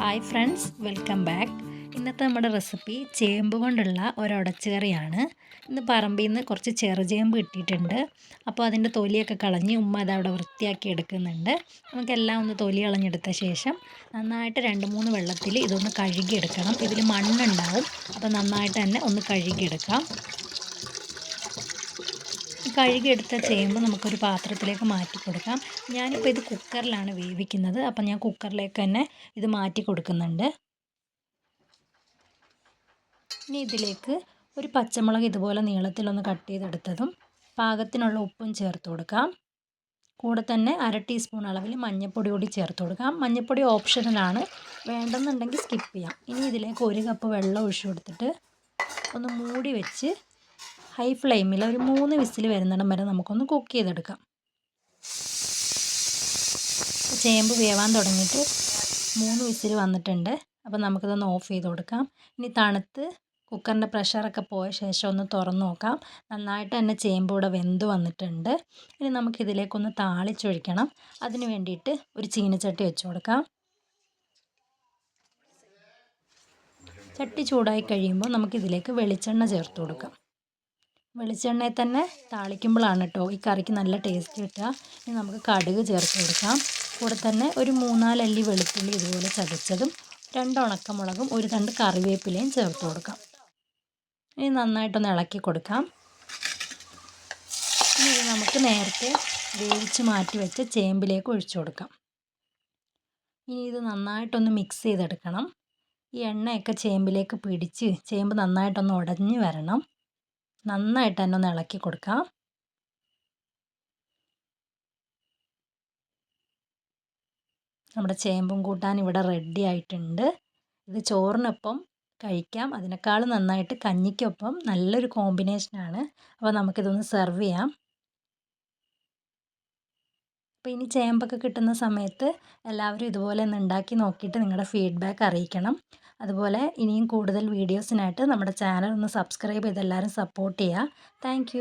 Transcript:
Hi friends welcome back ഇന്നത്തെ നമ്മുടെ recipe ചേമ്പ് കൊണ്ടുള്ള ഒരൊടച്ചുകറിയാണ് ഇന്ന് പറമ്പിൽ നിന്ന് കുറച്ച് ചെറുചേമ്പ് കിട്ടിയിട്ടുണ്ട്. അപ്പോൾ അതിന്റെ തൊലിയൊക്കെ കളഞ്ഞ് ഉമ്മ അതവിടെ വൃത്തിയാക്കി എടുക്കുന്നുണ്ട്. നമുക്കെല്ലാം ഒന്ന് തൊലി കളഞ്ഞെടുത്ത ശേഷം നന്നായിട്ട് രണ്ട് മൂന്ന് വെള്ളത്തിൽ ഇതൊന്ന് കഴുകിയെടുക്കണം. ഇതിൽ മണ്ണുണ്ടാവും. അപ്പോൾ നന്നായിട്ട് തന്നെ ഒന്ന് കഴുകിയെടുക്കാം. കഴുകിയെടുത്ത ചേമ്പ് നമുക്കൊരു പാത്രത്തിലേക്ക് മാറ്റി കൊടുക്കാം. ഞാനിപ്പോൾ ഇത് കുക്കറിലാണ് വേവിക്കുന്നത്. അപ്പം ഞാൻ കുക്കറിലേക്ക് തന്നെ ഇത് മാറ്റി കൊടുക്കുന്നുണ്ട്. ഇനി ഇതിലേക്ക് ഒരു പച്ചമുളക് ഇതുപോലെ നീളത്തിലൊന്ന് കട്ട് ചെയ്തെടുത്തതും പാകത്തിനുള്ള ഉപ്പും ചേർത്ത് കൊടുക്കാം. കൂടെ തന്നെ അര ടീസ്പൂൺ അളവിൽ മഞ്ഞൾപ്പൊടി കൂടി ചേർത്ത് കൊടുക്കാം. മഞ്ഞൾപ്പൊടി ഓപ്ഷണലാണ് വേണ്ടെന്നുണ്ടെങ്കിൽ സ്കിപ്പ് ചെയ്യാം. ഇനി ഇതിലേക്ക് ഒരു കപ്പ് വെള്ളം ഒഴിച്ചു കൊടുത്തിട്ട് ഒന്ന് മൂടി വെച്ച് ഹൈ ഫ്ലെയിമിൽ ഒരു മൂന്ന് വിസിൽ വരുന്നിടം വരെ നമുക്കൊന്ന് കുക്ക് ചെയ്തെടുക്കാം. ചേമ്പ് വേവാൻ തുടങ്ങിയിട്ട് മൂന്ന് വിസിൽ വന്നിട്ടുണ്ട്. അപ്പോൾ നമുക്കിതൊന്ന് ഓഫ് ചെയ്ത് കൊടുക്കാം. ഇനി തണുത്ത് കുക്കറിന്റെ പ്രഷറൊക്കെ പോയ ശേഷം ഒന്ന് തുറന്നു നോക്കാം. നന്നായിട്ട് തന്നെ ചേമ്പ് ഇവിടെ വെന്ത് വന്നിട്ടുണ്ട്. ഇനി നമുക്കിതിലേക്കൊന്ന് താളിച്ചൊഴിക്കണം. അതിന് വേണ്ടിയിട്ട് ഒരു ചീനച്ചട്ടി വെച്ച് കൊടുക്കാം. ചട്ടി ചൂടായി കഴിയുമ്പോൾ നമുക്കിതിലേക്ക് വെളിച്ചെണ്ണ ചേർത്ത് കൊടുക്കാം. വെളിച്ചെണ്ണയിൽ തന്നെ താളിക്കുമ്പോഴാണ് കേട്ടോ ഈ കറിക്ക് നല്ല ടേസ്റ്റ് കിട്ടുക. ഇനി നമുക്ക് കടുക് ചേർത്ത് കൊടുക്കാം. കൂടെ തന്നെ ഒരു മൂന്നാലല്ലി വെളുത്തുള്ളി ഇതുപോലെ ചതച്ചതും രണ്ട് ഉണക്കമുളകും ഒരു രണ്ട് കറിവേപ്പിലയും ചേർത്ത് കൊടുക്കാം. ഇനി നന്നായിട്ടൊന്ന് ഇളക്കി കൊടുക്കാം. ഇനി നമുക്ക് നേരത്തെ വേവിച്ച് മാറ്റി വെച്ച ചേമ്പിലേക്ക് ഒഴിച്ചു കൊടുക്കാം. ഇനി ഇത് നന്നായിട്ടൊന്ന് മിക്സ് ചെയ്തെടുക്കണം. ഈ എണ്ണയൊക്കെ ചേമ്പിലേക്ക് പിടിച്ച് ചേമ്പ് നന്നായിട്ടൊന്ന് ഉടഞ്ഞ് വരണം. നന്നായിട്ട് തന്നെ ഒന്ന് ഇളക്കി കൊടുക്കാം. നമ്മുടെ ചേമ്പും കൂട്ടാൻ ഇവിടെ റെഡി ആയിട്ടുണ്ട്. ഇത് ചോറിനൊപ്പം കഴിക്കാം. അതിനേക്കാൾ നന്നായിട്ട് കഞ്ഞിക്കൊപ്പം നല്ലൊരു കോമ്പിനേഷനാണ് അപ്പോൾ നമുക്കിതൊന്ന് സെർവ് ചെയ്യാം. അപ്പോൾ ഇനി ചേമ്പൊക്കെ കിട്ടുന്ന സമയത്ത് എല്ലാവരും ഇതുപോലെ ഒന്ന് ഉണ്ടാക്കി നോക്കിയിട്ട് നിങ്ങളുടെ ഫീഡ്ബാക്ക് അറിയിക്കണം. അതുപോലെ ഇനിയും കൂടുതൽ വീഡിയോസിനായിട്ട് നമ്മുടെ ചാനൽ ഒന്ന് സബ്സ്ക്രൈബ് ചെയ്ത് എല്ലാവരും സപ്പോർട്ട് ചെയ്യുക. താങ്ക്